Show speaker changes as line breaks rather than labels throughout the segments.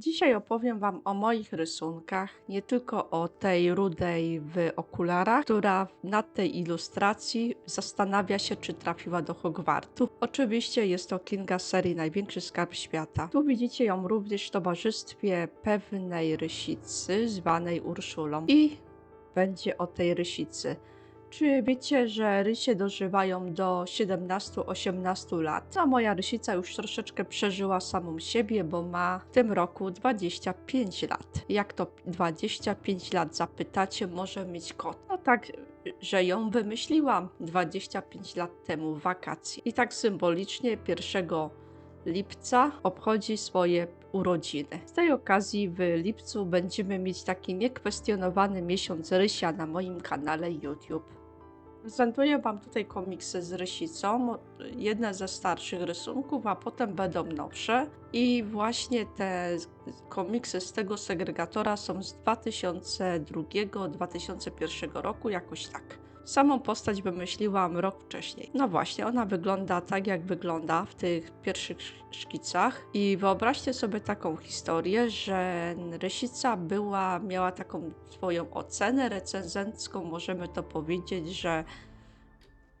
Dzisiaj opowiem Wam o moich rysunkach, nie tylko o tej rudej w okularach, która na tej ilustracji zastanawia się, czy trafiła do Hogwartu. Oczywiście jest to Kinga serii Największy Skarb Świata. Tu widzicie ją również w towarzystwie pewnej rysicy zwanej Urszulą. I będzie o tej rysicy. Czy wiecie, że rysie dożywają do 17-18 lat? A moja rysica już troszeczkę przeżyła samą siebie, bo ma w tym roku 25 lat. Jak to 25 lat zapytacie, może mieć kot? No tak, że ją wymyśliłam 25 lat temu w wakacji. I tak symbolicznie 1 lipca obchodzi swoje urodziny. Z tej okazji w lipcu będziemy mieć taki niekwestionowany miesiąc rysia na moim kanale YouTube. Prezentuję Wam tutaj komiksy z rysicą, jedne ze starszych rysunków, a potem będą nowsze. I właśnie te komiksy z tego segregatora są z 2002-2001 roku, jakoś tak. Samą postać wymyśliłam rok wcześniej. No właśnie, ona wygląda tak, jak wygląda w tych pierwszych szkicach. I wyobraźcie sobie taką historię, że Rysica była, miała taką swoją ocenę recenzencką. Możemy to powiedzieć, że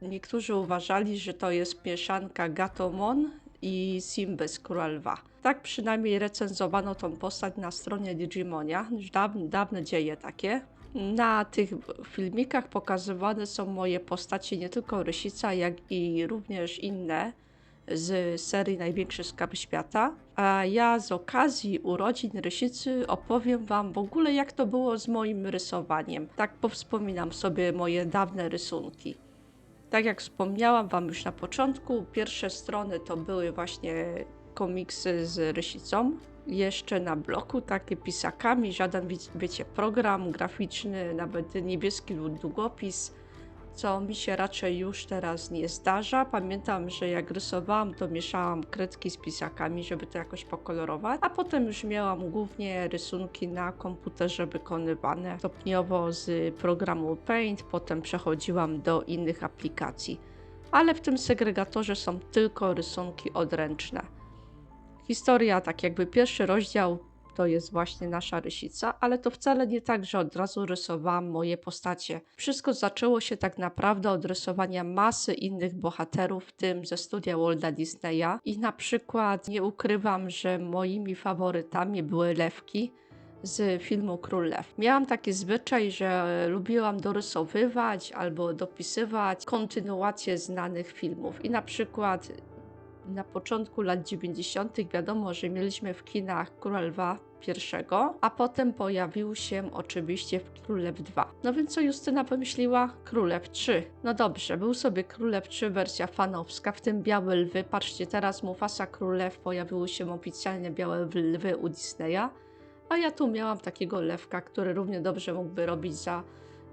niektórzy uważali, że to jest mieszanka Gatomon i Simby z Króla. Tak przynajmniej recenzowano tą postać na stronie Digimonia, dawne, dawne dzieje takie. Na tych filmikach pokazywane są moje postacie, nie tylko Rysica, jak i również inne z serii Największy Skarb Świata. A ja z okazji urodzin Rysicy opowiem Wam w ogóle, jak to było z moim rysowaniem. Tak powspominam sobie moje dawne rysunki. Tak jak wspomniałam Wam już na początku, pierwsze strony to były właśnie komiksy z Rysicą, jeszcze na bloku, takie pisakami, żaden, wiecie, program graficzny, nawet niebieski lub długopis, co mi się raczej już teraz nie zdarza. Pamiętam, że jak rysowałam, to mieszałam kredki z pisakami, żeby to jakoś pokolorować, a potem już miałam głównie rysunki na komputerze wykonywane stopniowo z programu Paint, potem przechodziłam do innych aplikacji. Ale w tym segregatorze są tylko rysunki odręczne. Historia, tak jakby pierwszy rozdział to jest właśnie nasza rysica, ale to wcale nie tak, że od razu rysowałam moje postacie. Wszystko zaczęło się tak naprawdę od rysowania masy innych bohaterów, w tym ze studia Walda Disneya. I na przykład nie ukrywam, że moimi faworytami były lewki z filmu Król Lew. Miałam taki zwyczaj, że lubiłam dorysowywać albo dopisywać kontynuacje znanych filmów. I na przykład na początku lat 90. wiadomo, że mieliśmy w kinach Król Lwa pierwszego, a potem pojawił się oczywiście w Królew 2. No więc co Justyna pomyśliła? Królew 3. No dobrze, był sobie Królew 3 wersja fanowska, w tym Białe Lwy. Patrzcie, teraz Mufasa Królew pojawiły się oficjalnie Białe Lwy u Disneya, a ja tu miałam takiego lewka, który równie dobrze mógłby robić za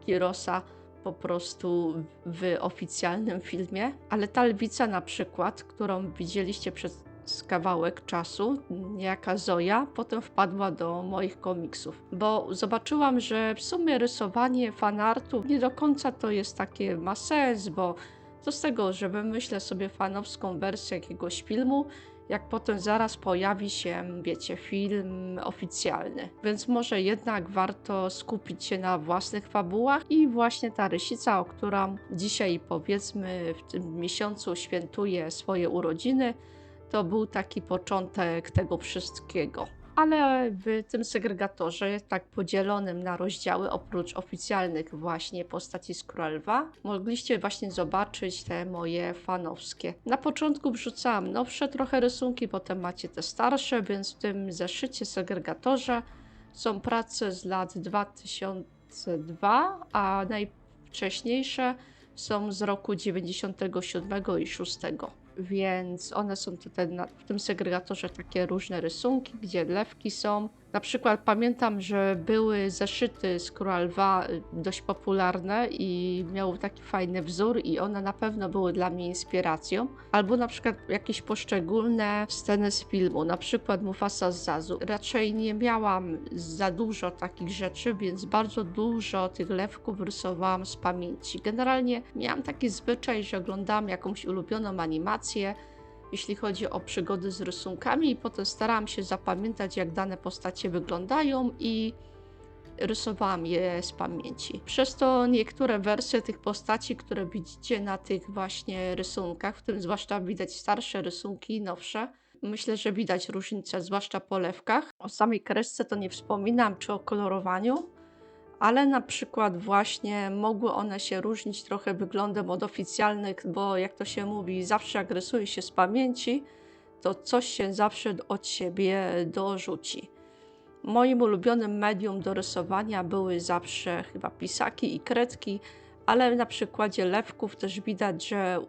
Kirosa po prostu w oficjalnym filmie, ale ta lwica na przykład, którą widzieliście przez kawałek czasu, niejaka Zoja, potem wpadła do moich komiksów, bo zobaczyłam, że w sumie rysowanie fanartu nie do końca to jest takie ma sens, bo co z tego, że wymyślę sobie fanowską wersję jakiegoś filmu, jak potem zaraz pojawi się, wiecie, film oficjalny. Więc może jednak warto skupić się na własnych fabułach i właśnie ta rysica, o którą dzisiaj powiedzmy w tym miesiącu świętuje swoje urodziny, to był taki początek tego wszystkiego ale w tym segregatorze, tak podzielonym na rozdziały, oprócz oficjalnych właśnie postaci z Królwa, mogliście właśnie zobaczyć te moje fanowskie. Na początku wrzucałam nowsze trochę rysunki, potem macie te starsze, więc w tym zeszycie segregatorze są prace z lat 2002, a najwcześniejsze są z roku 97 i 6 więc one są tutaj na, w tym segregatorze takie różne rysunki, gdzie lewki są. Na przykład pamiętam, że były zeszyty z Króla Lwa y, dość popularne i miały taki fajny wzór i one na pewno były dla mnie inspiracją. Albo na przykład jakieś poszczególne sceny z filmu, na przykład Mufasa z Zazu. Raczej nie miałam za dużo takich rzeczy, więc bardzo dużo tych lewków rysowałam z pamięci. Generalnie miałam taki zwyczaj, że oglądałam jakąś ulubioną animację, jeśli chodzi o przygody z rysunkami, i potem starałam się zapamiętać, jak dane postacie wyglądają i rysowałam je z pamięci. Przez to niektóre wersje tych postaci, które widzicie na tych właśnie rysunkach, w tym zwłaszcza widać starsze rysunki, nowsze, myślę, że widać różnicę, zwłaszcza po lewkach. O samej kresce to nie wspominam, czy o kolorowaniu, ale na przykład właśnie mogły one się różnić trochę wyglądem od oficjalnych, bo jak to się mówi, zawsze jak rysuje się z pamięci, to coś się zawsze od siebie dorzuci. Moim ulubionym medium do rysowania były zawsze chyba pisaki i kredki, ale na przykładzie lewków też widać, że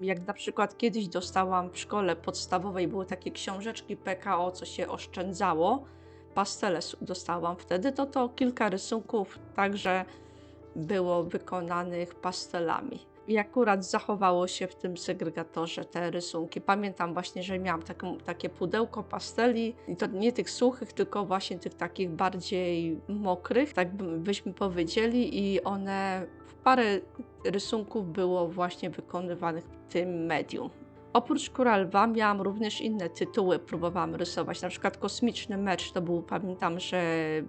jak na przykład kiedyś dostałam w szkole podstawowej, były takie książeczki PKO, co się oszczędzało, pastele dostałam wtedy, to to kilka rysunków także było wykonanych pastelami. I akurat zachowało się w tym segregatorze te rysunki. Pamiętam właśnie, że miałam takie pudełko pasteli, i to nie tych suchych, tylko właśnie tych takich bardziej mokrych, tak by- byśmy powiedzieli, i one w parę rysunków było właśnie wykonywanych tym medium. Oprócz Króla Lwa miałam również inne tytuły, próbowałam rysować. Na przykład Kosmiczny Mecz to był, pamiętam, że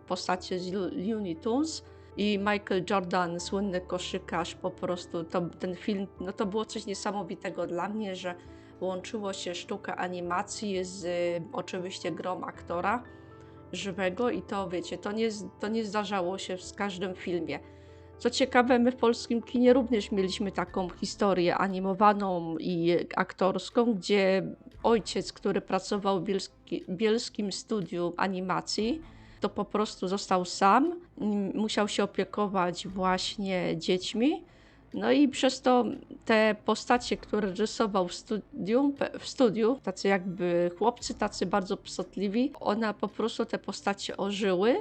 postacie z Looney Tunes i Michael Jordan, słynny koszykarz, po prostu to, ten film, no to było coś niesamowitego dla mnie, że łączyło się sztuka animacji z y, oczywiście grą aktora żywego i to wiecie, to nie, to nie zdarzało się w każdym filmie. Co ciekawe, my w polskim kinie również mieliśmy taką historię animowaną i aktorską, gdzie ojciec, który pracował w bielski, bielskim studiu animacji, to po prostu został sam, musiał się opiekować właśnie dziećmi. No i przez to te postacie, które rysował w w studiu, tacy jakby chłopcy, tacy bardzo psotliwi, one po prostu te postacie ożyły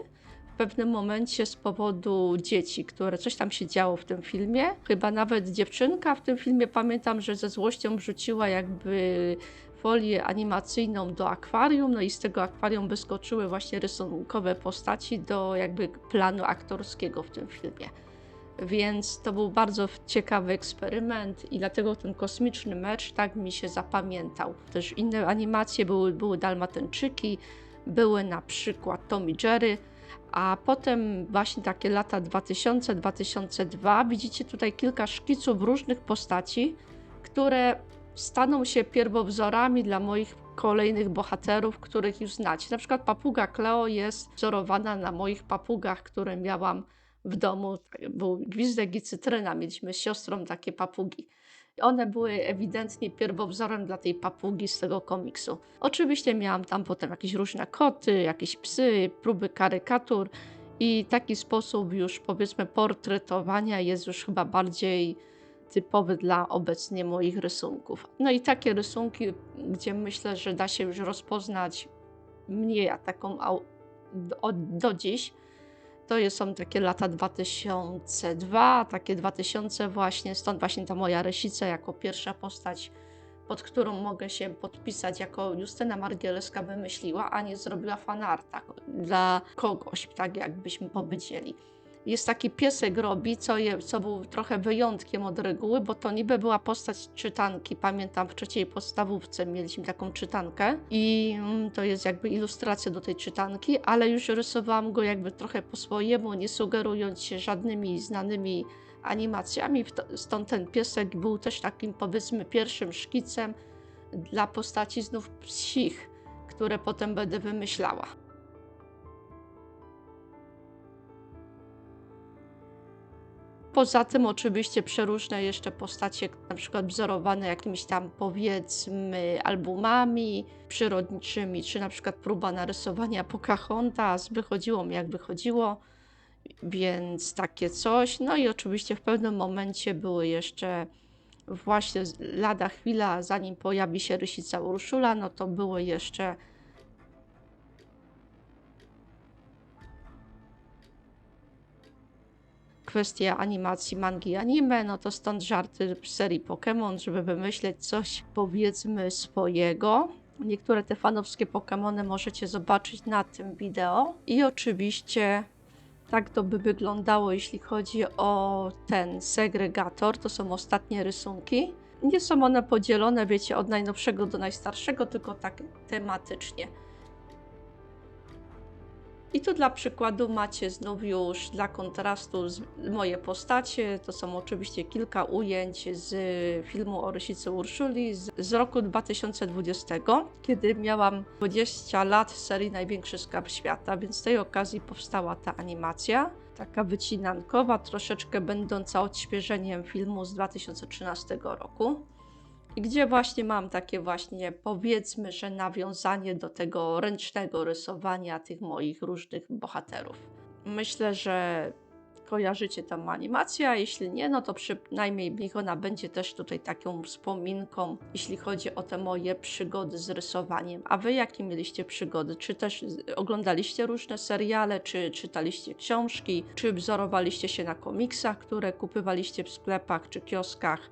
w pewnym momencie z powodu dzieci, które coś tam się działo w tym filmie. Chyba nawet dziewczynka w tym filmie pamiętam, że ze złością wrzuciła jakby folię animacyjną do akwarium, no i z tego akwarium wyskoczyły właśnie rysunkowe postaci do jakby planu aktorskiego w tym filmie. Więc to był bardzo ciekawy eksperyment i dlatego ten kosmiczny mecz tak mi się zapamiętał. Też inne animacje były, były Dalmatyńczyki, były na przykład Tom i Jerry, a potem właśnie takie lata 2000-2002 widzicie tutaj kilka szkiców różnych postaci, które staną się pierwowzorami dla moich kolejnych bohaterów, których już znacie. Na przykład papuga Cleo jest wzorowana na moich papugach, które miałam w domu. Był gwizdek i cytryna, mieliśmy z siostrą takie papugi. One były ewidentnie pierwowzorem dla tej papugi z tego komiksu. Oczywiście miałam tam potem jakieś różne koty, jakieś psy, próby karykatur i taki sposób już powiedzmy portretowania jest już chyba bardziej typowy dla obecnie moich rysunków. No i takie rysunki, gdzie myślę, że da się już rozpoznać mnie ja taką do, do dziś, to są takie lata 2002, takie 2000 właśnie, stąd właśnie ta moja Rysica jako pierwsza postać, pod którą mogę się podpisać jako Justyna Margielska wymyśliła, a nie zrobiła fanarta dla kogoś, tak jakbyśmy powiedzieli. Jest taki piesek Robi, co, je, co był trochę wyjątkiem od reguły, bo to niby była postać czytanki. Pamiętam w trzeciej podstawówce mieliśmy taką czytankę i mm, to jest jakby ilustracja do tej czytanki, ale już rysowałam go jakby trochę po swojemu, nie sugerując się żadnymi znanymi animacjami. Stąd ten piesek był też takim powiedzmy pierwszym szkicem dla postaci znów psich, które potem będę wymyślała. Poza tym oczywiście przeróżne jeszcze postacie, na przykład wzorowane jakimiś tam powiedzmy albumami przyrodniczymi, czy na przykład próba narysowania Pocahontas, wychodziło mi jak wychodziło, więc takie coś. No i oczywiście w pewnym momencie były jeszcze właśnie lada chwila, zanim pojawi się Rysica Urszula, no to były jeszcze kwestia animacji mangi anime, no to stąd żarty z serii Pokémon, żeby wymyśleć coś powiedzmy swojego. Niektóre te fanowskie Pokémony możecie zobaczyć na tym wideo. I oczywiście tak to by wyglądało, jeśli chodzi o ten segregator. To są ostatnie rysunki. Nie są one podzielone, wiecie, od najnowszego do najstarszego, tylko tak tematycznie. I tu dla przykładu macie znów już dla kontrastu moje postacie. To są oczywiście kilka ujęć z filmu o Rysicy Urszuli z, z roku 2020, kiedy miałam 20 lat z serii Największy Skarb Świata, więc z tej okazji powstała ta animacja. Taka wycinankowa, troszeczkę będąca odświeżeniem filmu z 2013 roku. I gdzie właśnie mam takie właśnie, powiedzmy, że nawiązanie do tego ręcznego rysowania tych moich różnych bohaterów. Myślę, że kojarzycie tą animację, a jeśli nie, no to przynajmniej niech ona będzie też tutaj taką wspominką, jeśli chodzi o te moje przygody z rysowaniem. A wy jakie mieliście przygody? Czy też oglądaliście różne seriale, czy czytaliście książki, czy wzorowaliście się na komiksach, które kupywaliście w sklepach czy kioskach?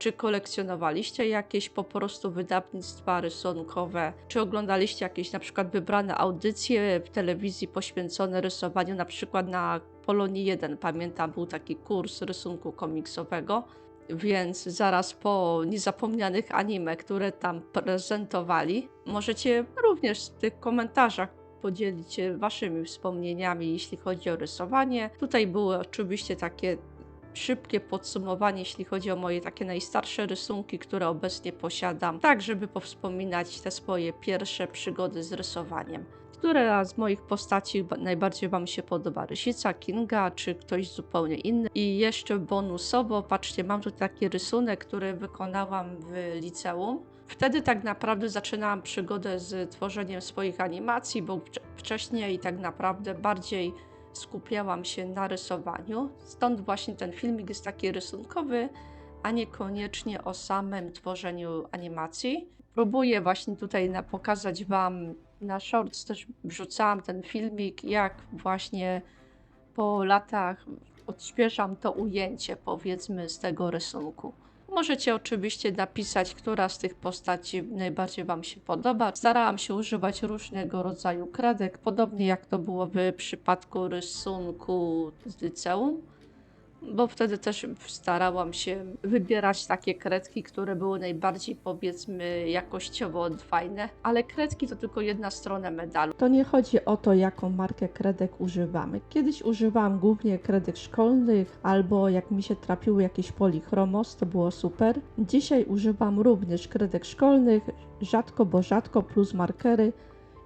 Czy kolekcjonowaliście jakieś po prostu wydawnictwa rysunkowe? Czy oglądaliście jakieś na przykład wybrane audycje w telewizji poświęcone rysowaniu, na przykład na Polonii 1, pamiętam, był taki kurs rysunku komiksowego, więc zaraz po niezapomnianych anime, które tam prezentowali, możecie również w tych komentarzach podzielić się waszymi wspomnieniami, jeśli chodzi o rysowanie. Tutaj były oczywiście takie szybkie podsumowanie, jeśli chodzi o moje takie najstarsze rysunki, które obecnie posiadam, tak żeby powspominać te swoje pierwsze przygody z rysowaniem. Która z moich postaci najbardziej Wam się podoba? Rysica, Kinga, czy ktoś zupełnie inny? I jeszcze bonusowo, patrzcie, mam tu taki rysunek, który wykonałam w liceum. Wtedy tak naprawdę zaczynałam przygodę z tworzeniem swoich animacji, bo wcześniej tak naprawdę bardziej skupiałam się na rysowaniu. Stąd właśnie ten filmik jest taki rysunkowy, a niekoniecznie o samym tworzeniu animacji. Próbuję właśnie tutaj na, pokazać Wam na shorts, też wrzucałam ten filmik, jak właśnie po latach odświeżam to ujęcie, powiedzmy, z tego rysunku. Możecie oczywiście napisać, która z tych postaci najbardziej Wam się podoba. Starałam się używać różnego rodzaju kredek, podobnie jak to było w przypadku rysunku z liceum bo wtedy też starałam się wybierać takie kredki, które były najbardziej powiedzmy jakościowo fajne, ale kredki to tylko jedna strona medalu. To nie chodzi o to, jaką markę kredek używamy. Kiedyś używałam głównie kredek szkolnych, albo jak mi się trafiły jakieś polichromos, to było super. Dzisiaj używam również kredek szkolnych, rzadko, bo rzadko, plus markery,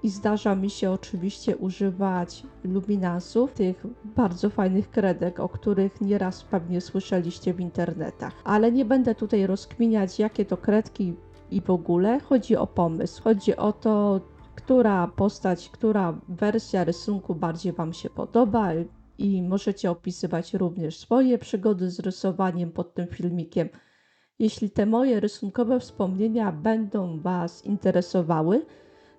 i zdarza mi się oczywiście używać luminansów, tych bardzo fajnych kredek, o których nieraz pewnie słyszeliście w internetach. Ale nie będę tutaj rozkminiać, jakie to kredki i w ogóle. Chodzi o pomysł. Chodzi o to, która postać, która wersja rysunku bardziej Wam się podoba i możecie opisywać również swoje przygody z rysowaniem pod tym filmikiem. Jeśli te moje rysunkowe wspomnienia będą Was interesowały,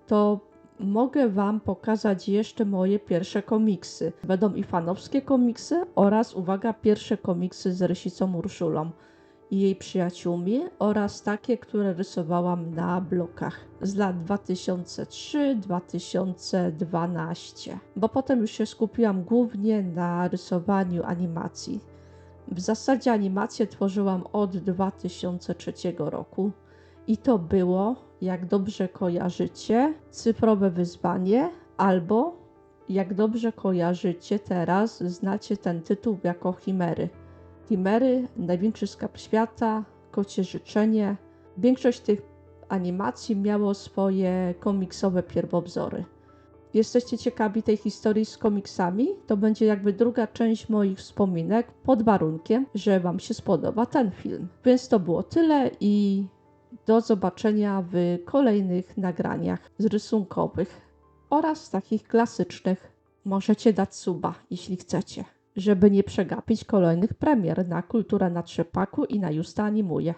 to mogę Wam pokazać jeszcze moje pierwsze komiksy. Będą i fanowskie komiksy oraz, uwaga, pierwsze komiksy z Rysicą Urszulą i jej przyjaciółmi oraz takie, które rysowałam na blokach z lat 2003-2012, bo potem już się skupiłam głównie na rysowaniu animacji. W zasadzie animację tworzyłam od 2003 roku i to było jak dobrze kojarzycie, cyfrowe wyzwanie, albo jak dobrze kojarzycie teraz, znacie ten tytuł jako Chimery. Chimery, największy skarb świata, kocie życzenie. Większość tych animacji miało swoje komiksowe pierwowzory. Jesteście ciekawi tej historii z komiksami? To będzie jakby druga część moich wspominek, pod warunkiem, że Wam się spodoba ten film. Więc to było tyle i do zobaczenia w kolejnych nagraniach z rysunkowych oraz takich klasycznych. Możecie dać suba, jeśli chcecie, żeby nie przegapić kolejnych premier na Kultura na Trzepaku i na Justa Animuje.